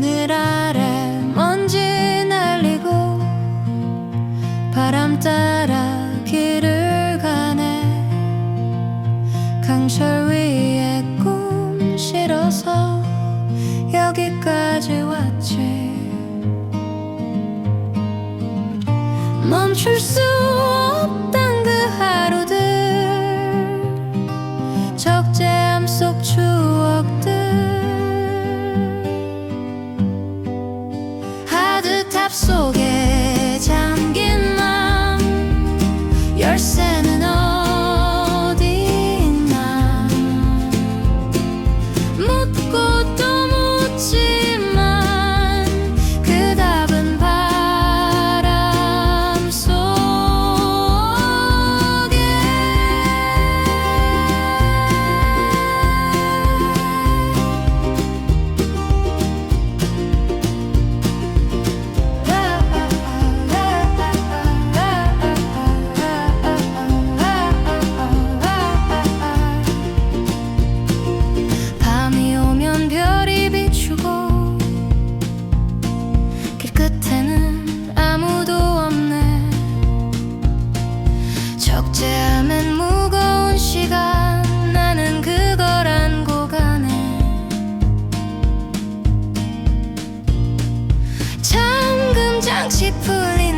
하늘 아래 먼지 날리고 바람 따라 길을 가네. 강철 위에 꿈 실어서 여기까지 왔지. 멈출 수 yourself she pulling